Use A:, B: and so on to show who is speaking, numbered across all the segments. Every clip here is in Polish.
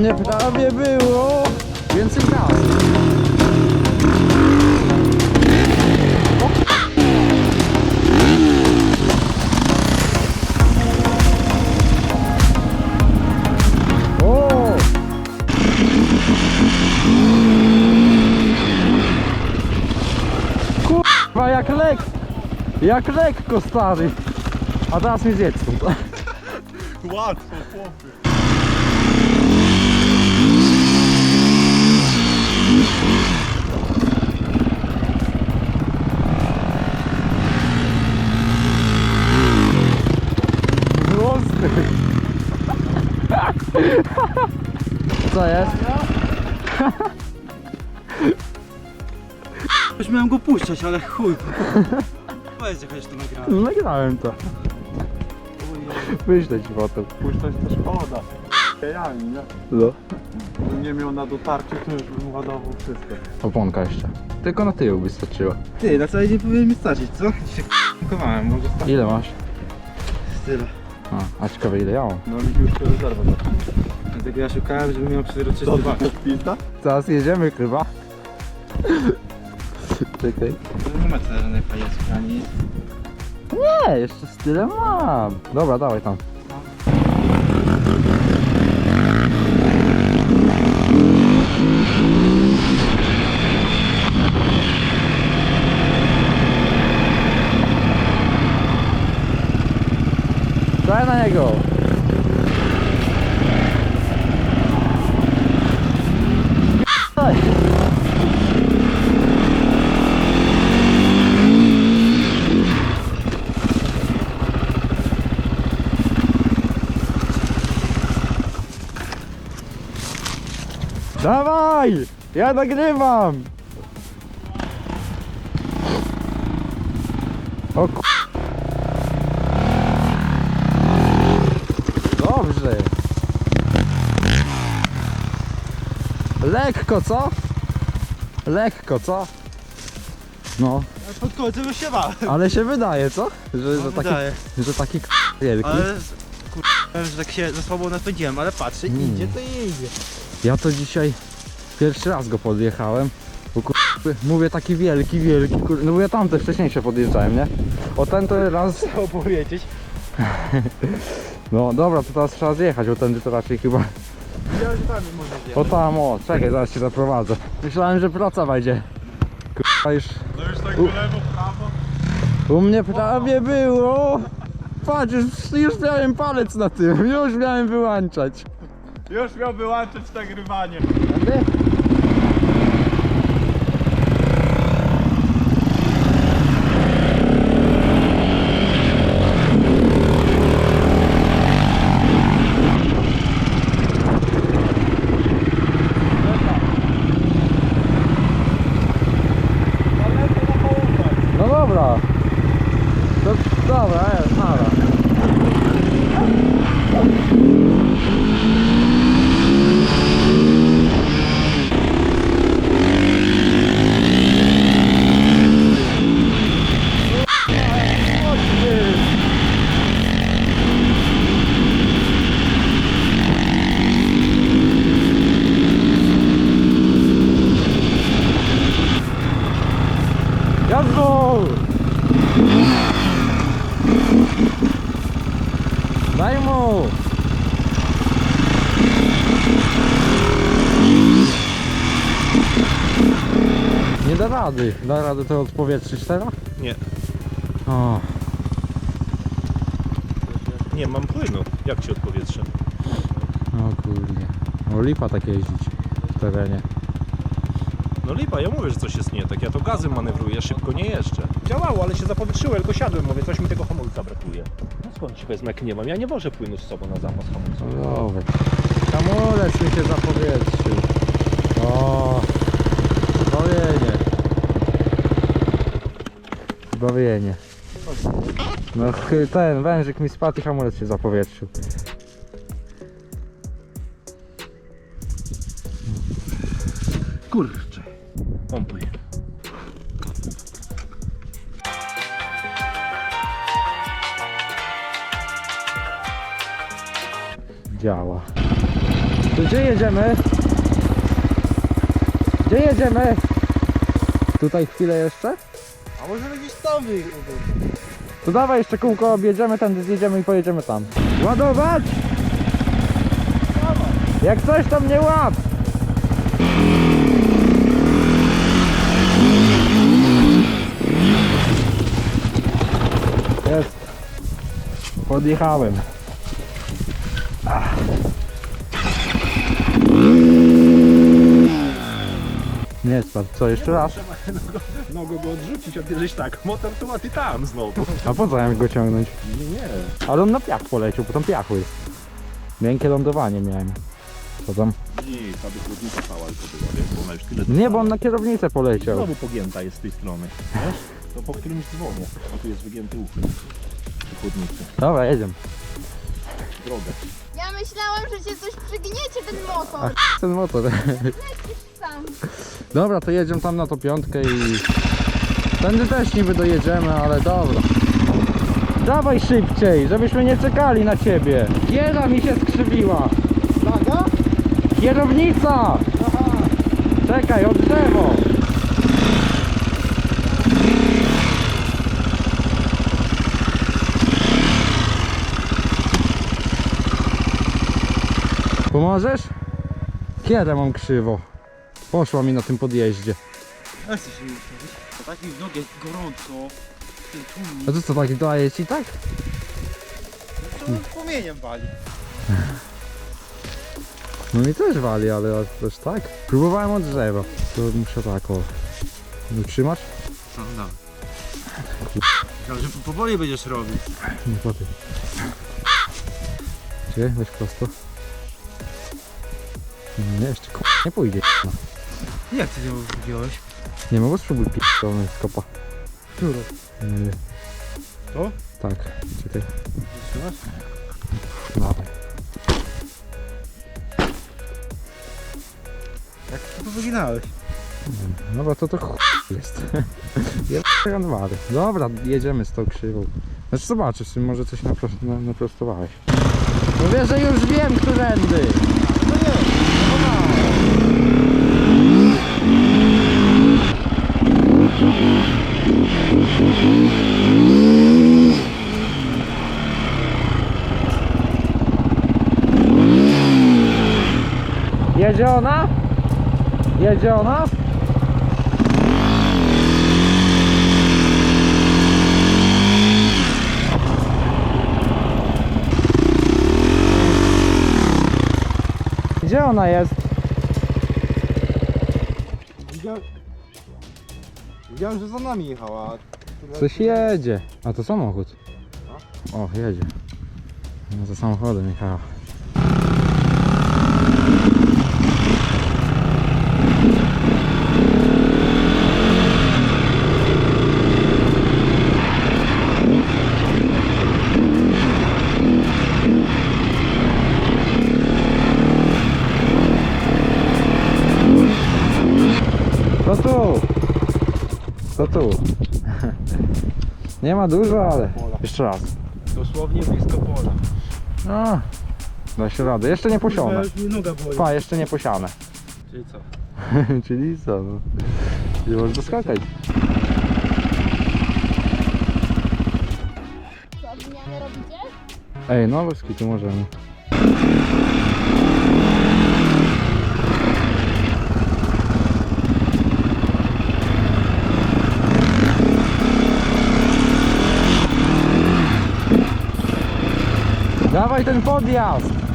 A: mnie prawie było więcej razy. Kurwa, jak lek, jak lekko stary. A teraz mi zjedz stąd.
B: Łatwo, chłopy.
A: Co jest?
B: Już miałem go puszczać, ale chuj. Powiedz, jak to nagrałem.
A: Nagrałem to. Wyślę ci potem.
B: Puszczać to szkoda. Jajami, nie?
A: No.
B: Gdybym nie miał na dotarcie, to już bym ładował wszystko.
A: Oponka jeszcze. Tylko na tył wystarczyła.
B: Ty, na cały dzień powinien mi starczyć, co? Dzisiaj k***kowałem, może tak
A: Ile masz?
B: tyle.
A: A, a ciekawe ile ja mam.
B: No mi już to rezerwa Dlatego ja szukałem, żeby miał przezroczysty bak. Pinta?
A: Teraz jedziemy chyba. Czekaj.
B: Nie ma tyle żadnej fajeczki ani.
A: Nie, jeszcze z tyle mam. Dobra, dawaj tam. Daj na niego. Dawaj! Ja nagrywam! Lekko, co? Lekko, co? No,
B: Pod końcem już się bałem.
A: ale się wydaje, co? Że, że taki,
B: wydaje.
A: że taki k... wielki.
B: Ale kurde, że tak się za słabo napędziłem, ale patrzę,
A: Mm.
B: idzie to idzie.
A: Ja to dzisiaj pierwszy raz go podjechałem. Bo kur... mówię taki wielki, wielki, kur... no bo ja tamte wcześniejsze podjeżdżałem, nie? O ten to raz,
B: Chciał powiedzieć.
A: no dobra, to teraz trzeba zjechać, bo ten to raczej chyba,
B: Ja że tam może
A: o tam, o, czekaj, zaraz cię zaprowadzę. Myślałem, że praca wejdzie. Kurwa już,
B: No już tak
A: U-
B: lewo, prawo.
A: u mnie prawie było. Patrz, już, już miałem palec na tym, już miałem wyłączać.
B: Już miał wyłączyć nagrywanie.
A: Tędy? No dobra. To, dobra, jest, nara. Jazdu! Daj mu! Nie da rady to odpowietrzyć teraz?
C: Nie.
A: O,
C: Nie, mam płynu. Jak ci odpowietrze?
A: o kurde. O lipa tak jeździć w terenie.
C: No lipa, ja mówię, że coś jest nie tak. Ja to gazem manewruję, szybko nie jeszcze. Działało, ale się zapowietrzyło, tylko siadłem. Mówię, coś mi tego hamulca brakuje. No skąd ci wezmę, jak nie mam? Ja nie wożę płynu z sobą na zapas hamulcowy.
A: No dobra. Hamulec mi się zapowietrzył. O, zbawienie. Zbawienie. No ten wężyk mi spadł i hamulec się zapowietrzył.
C: Kurczę. Pompuj.
A: Działa. To gdzie jedziemy? Gdzie jedziemy? Tutaj chwilę jeszcze?
B: A może gdzieś tam wyjechał?
A: To dawaj jeszcze kółko objedziemy, tędy zjedziemy i pojedziemy tam. Ładować! Jak coś to mnie łap! Jest. Podjechałem. Ach. Nie spadł. Co, jeszcze raz?
C: Mogę go odrzucić, a ty żeś tak, motor tu, a ty tam znowu.
A: A po co ja mam go ciągnąć?
C: Nie, nie.
A: Ale on na piach poleciał, bo tam piachu jest. Miękkie lądowanie miałem. Co tam?
C: Nie, ta wychłodnica cała tylko była, wiesz, bo ona już tyle
A: Nie, bo on na kierownicę poleciał.
C: Znowu pogięta jest z tej strony, wiesz? To po którymś dzwonie, a tu jest wygięty uchwyt chłodnicy.
A: Dobra, jedziemy.
C: Drogę.
D: Ja myślałam, że cię coś przygniecie ten motor.
A: A ten motor.
D: Sam.
A: Dobra, to jedziemy tam na tą piątkę i... Tędy też niby dojedziemy, ale dobra. Dawaj szybciej, żebyśmy nie czekali na ciebie. Giera mi się skrzywiła.
B: Laga?
A: Kierownica! Czekaj, od drzewo. Pomożesz? Kiedy mam krzywo? Poszła mi na tym podjeździe.
B: Ja chcę się już To tak mi w nogę gorąco. Ten tłum.
A: A to co, tak daje ci tak?
B: To płomieniem wali.
A: No mi też wali, ale też tak. Próbowałem od drzewa. To muszę tak o... Utrzymasz?
B: No, no. Myślałem, że powoli będziesz robił.
A: Nie po tym. Gdzie? Weź prosto. Nie, jeszcze k***, nie pójdzie. No.
B: Jak ty ją wziąłeś?
A: Nie mogę spróbuj p***ony z kopa.
B: Którą?
A: Yy,
B: To?
A: tak, czekaj.
B: Trzymasz?
A: Dawaj.
B: Jak ty to wyginałeś?
A: Dobra, to to ch... jest. Ja wary. Dobra, jedziemy z tą krzywą. Znaczy zobaczysz, czy może coś napro- na, naprostowałeś. No wiesz, że już wiem, którędy.
B: No nie,
A: Jedzie ona? Jedzie ona? Gdzie ona jest?
B: Widziałem, że za nami jechała.
A: Coś jedzie. A to samochód. O, jedzie. No za samochodem jechała. To tu! To tu. Nie ma dużo, ale. Jeszcze raz.
B: Dosłownie blisko pola.
A: A, da się radę. Jeszcze nie posiane.
B: już mi noga boli.
A: Pa, jeszcze nie posiane.
B: Czyli co?
A: Czyli co? No. Nie możesz doskakać.
D: Co, robicie?
A: Ej, no bez tu możemy. Dawaj ten podjazd!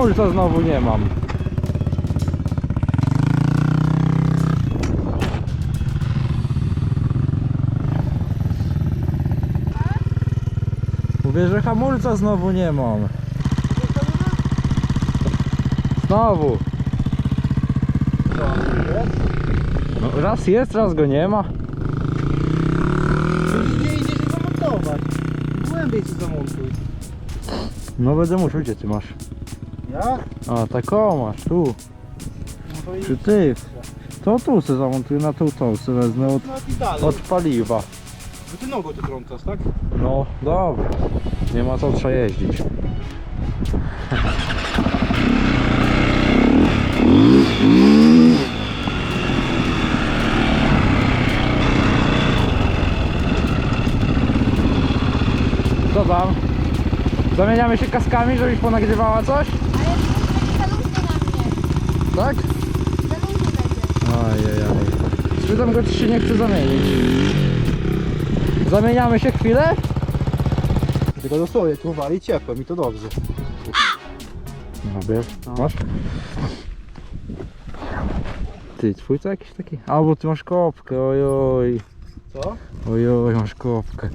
A: hamulca znowu nie mam. Mówię, że hamulca znowu nie mam. Znowu. No, raz jest, raz go nie ma.
B: Zamontować? Głębiej się zamontuj.
A: No będę musiał, gdzie ty masz?
B: Ja?
A: A, tak o masz, tu.
B: No to
A: Czy ty? To tu se zamontuję na tą tą, se wezmę od,
B: No i dalej.
A: od paliwa.
B: Bo ty nogą tu trącasz, tak?
A: No, dobra. Nie ma co trzeba jeździć. Co tam? Zamieniamy się kaskami, żebyś ponagrywała coś?
D: Ale za luźno na mnie.
A: Tak?
D: Za luźno będzie.
A: Ajajaj. Spytam go, czy się nie chce zamienić. Zamieniamy się chwilę?
B: Tylko dosłownie tu wali ciepło, mi to dobrze.
A: No bierz. Masz? Ty, twój to jakiś taki? A, bo ty masz kopkę, ojoj.
B: Co?
A: Ojoj, masz kopkę.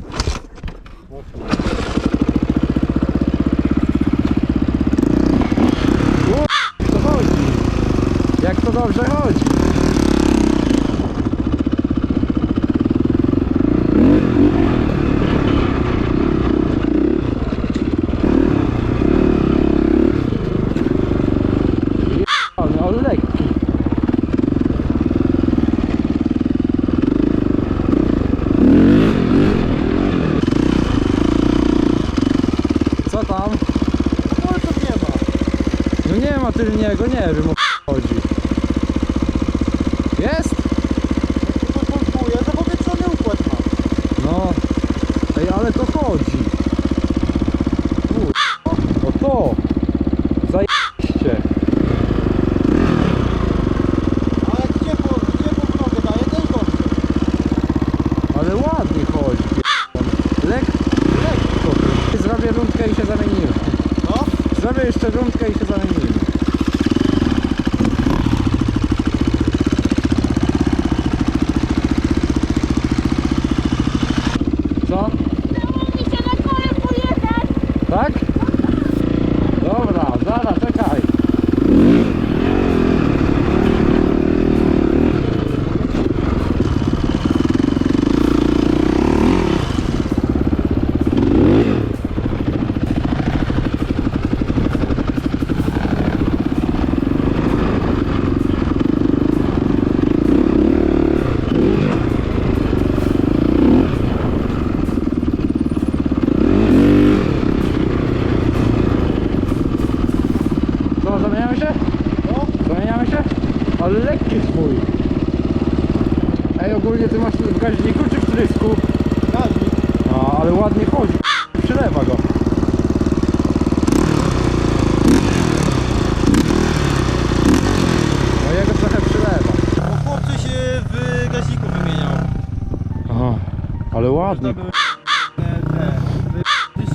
A: U, to chodzi. Jak to dobrze chodzi. Co tam?
B: Hamulców nie ma.
A: No nie ma tylniego, nie wiem jeszcze
B: zamieniłem.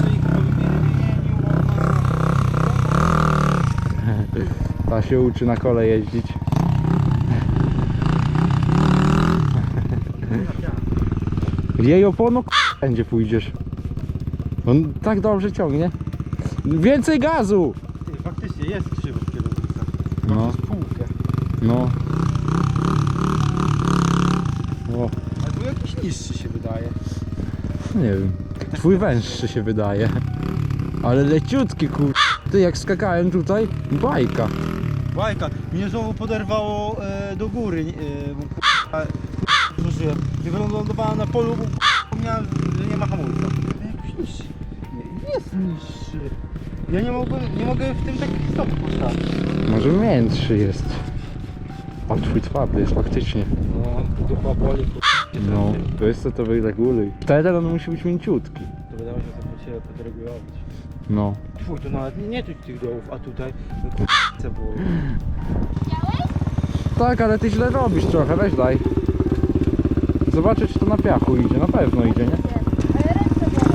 B: Ich wymienił
A: Ta się uczy na kole jeździć. Jej opono będzie pójdziesz. On tak dobrze ciągnie. Więcej gazu!
B: Ty, faktycznie jest krzywo w kierownicach.
A: No, no. O,
B: A tu jakiś niższy.
A: Nie wiem. Twój węższy się wydaje. Ale leciutki kur... Ty jak skakałem tutaj, bajka.
B: Bajka. Mnie znowu poderwało e, do góry. E, bo k***a, zużyłem. I wylądowałem na polu, bo k***a, miałem, że nie ma hamulca. Niższy. Nie, Jest niższy. Ja nie mogę, nie mogę w tym tak stop postawić.
A: Może miętszy jest. O, twój twardy jest faktycznie.
B: No, dupa boli,
A: No, to jest co to wyreguluj. Wtedy on musi być mięciutki.
B: To wydaje mi się, że to się podregulować.
A: No.
B: Twój, to nawet nie, nie tych, tych dołów, a tutaj no, k***a było.
A: Tak, ale ty źle robisz trochę, weź daj. Zobaczę czy to na piachu idzie, na pewno idzie, nie?
D: Ale ręce bolą.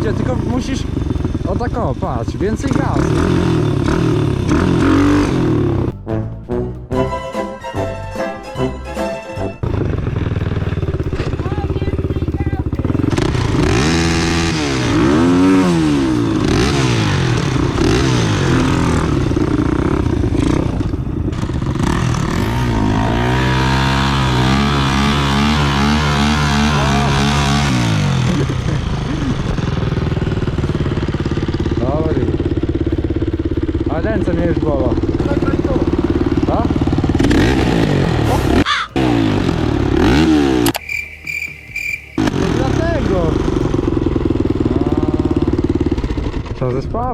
A: Idzie, tylko musisz... O patrz, więcej gazu.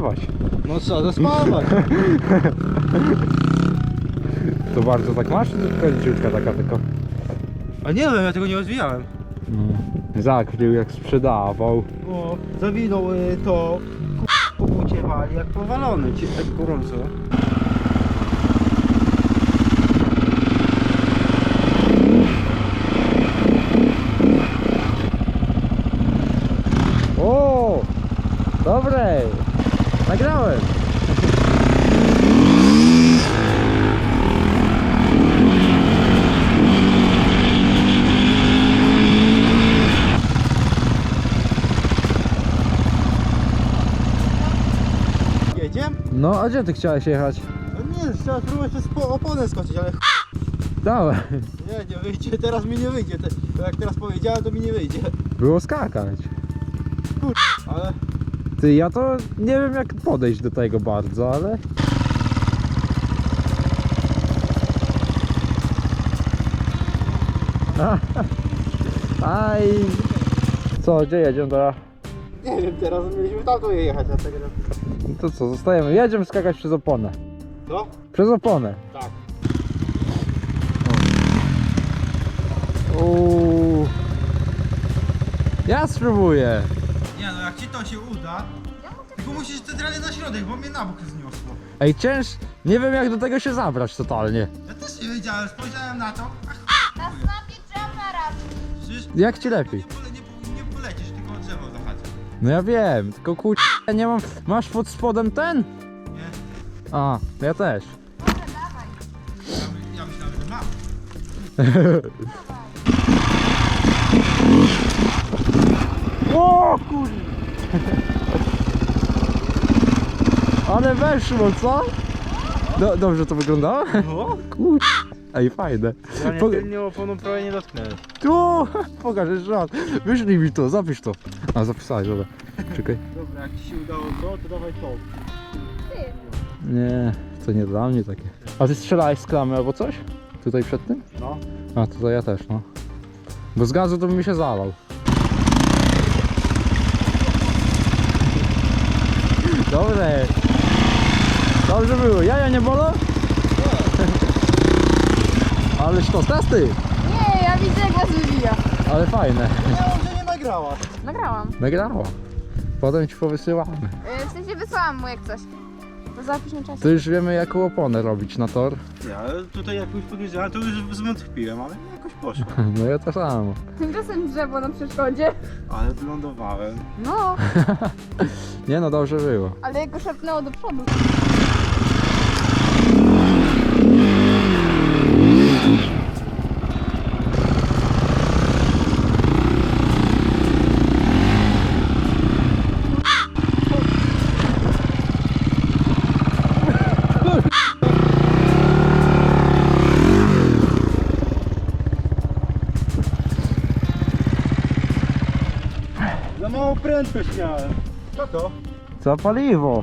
A: Zespawać.
B: No co, zaspawać.
A: To bardzo tak masz, czy tylko leciutka taka tylko?
B: A nie wiem, ja tego nie rozwijałem.
A: No. Zakrył jak sprzedawał.
B: O, zawinął y, to, ku- po bucie wali, jak powalony, ci tak gorąco.
A: O! Dobre! Nagrałem!
B: Jedziemy?
A: No, a gdzie ty chciałeś jechać?
B: No nie, chciałem spróbować przez po- oponę skoczyć, ale ch-
A: Dałem.
B: nie, nie wyjdzie, teraz mi nie wyjdzie. Te, to jak teraz powiedziałem, to mi nie wyjdzie.
A: Było skakać.
B: Ale
A: Ty, ja to nie wiem jak podejść do tego bardzo, ale... Aj! Co, gdzie jedziemy teraz?
B: nie wiem, teraz mieliśmy tamto jechać, a tak
A: No To co, zostajemy. Jedziemy skakać przez oponę.
B: Co?
A: Przez oponę.
B: Tak.
A: Uuu. Ja spróbuję.
B: Nie no, jak ci to się uda, tylko musisz centralnie na środek, bo mnie na bok zniosło.
A: Ej, cięż... Nie wiem jak do tego się zabrać totalnie.
B: Ja też nie wiedziałem, spojrzałem na to, a
D: Na snapie trzeba
B: przecież
A: Jak ci lepiej? No ja wiem, tylko kur... ja nie mam... Masz pod spodem ten?
B: Nie?
A: A, ja też.
D: Może dawaj.
B: Ja, my- ja myślałem, że mam.
A: O kur... Ale weszło, co? Do, dobrze to wyglądało?
B: No?
A: Kur... Ej, fajne.
B: Nie,
A: Po-
B: tylnie oponą prawie nie dotknęłem.
A: Tu! Pokaż jeszcze raz. Wyślij mi to, zapisz to. A, zapisałeś, dobra. Czekaj.
B: Dobra, jak ci się udało to, to dawaj to.
A: Nie, to nie dla mnie takie. A ty strzelałeś z klamy albo coś? Tutaj przed tym?
B: No.
A: A, tutaj ja też, no. Bo z gazu to by mi się zalał. Dobre. Dobrze było. Jaja nie bolą? Ależ to testy.
D: Nie, ja widzę jak was wywija.
A: Ale fajne.
B: Nagrała.
D: Nagrałam.
A: Nagrało. Potem ci powysyłamy.
D: Yy, w sensie wysłałam mu jak coś. To zapisz na czasie.
A: To już wiemy jaką oponę robić na tor.
B: Ja ale tutaj jakąś podejrzewałem, to już zwątpiłem, ale jakoś poszło.
A: No ja to samo.
D: Tymczasem drzewo na przeszkodzie.
B: Ale wylądowałem.
D: No,
A: Nie no, dobrze było.
D: ale jego szarpnęło do przodu.
B: Za małą prędkość miałem. Co to?
A: Za paliwo.